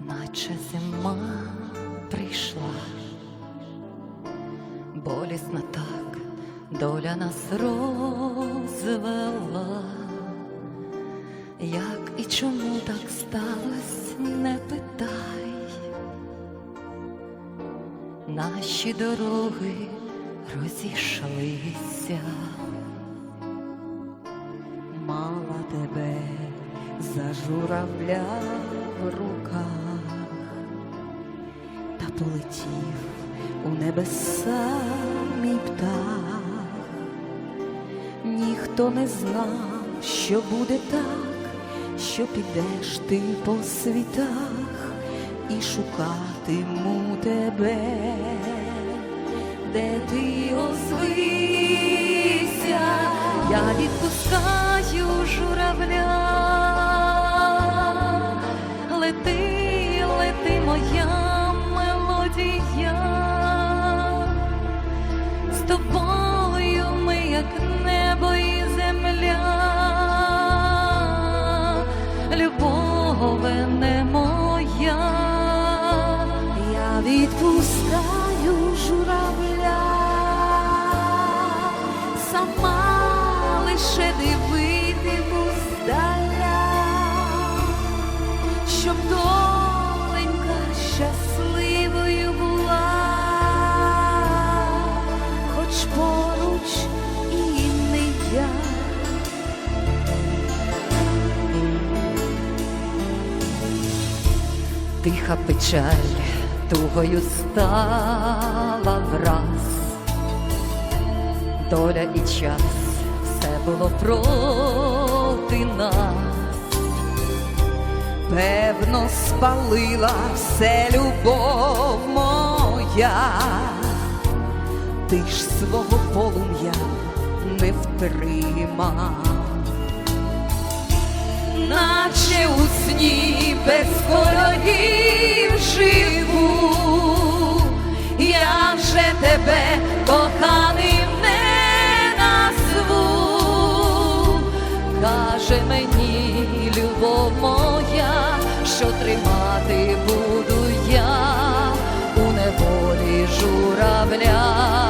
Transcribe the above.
наче зима прийшла, болісно так доля нас розвела, як і чому так сталось, не питай, наші дороги розійшлися. За журавля в руках, та полетів у небеса мій птах. Ніхто не знав, що буде так, що підеш ти по світах і шукатиму тебе, де ти озвися, я відпускаю журавля. Відпускаю журавля, сама лише дивитиму здаля, щоб доленька щасливою була, хоч поруч і не я. Тиха печаль тугою стала враз, доля і час все було проти нас. Певно, спалила все любов моя, ти ж свого полум'я не втримав. Наче у журавля.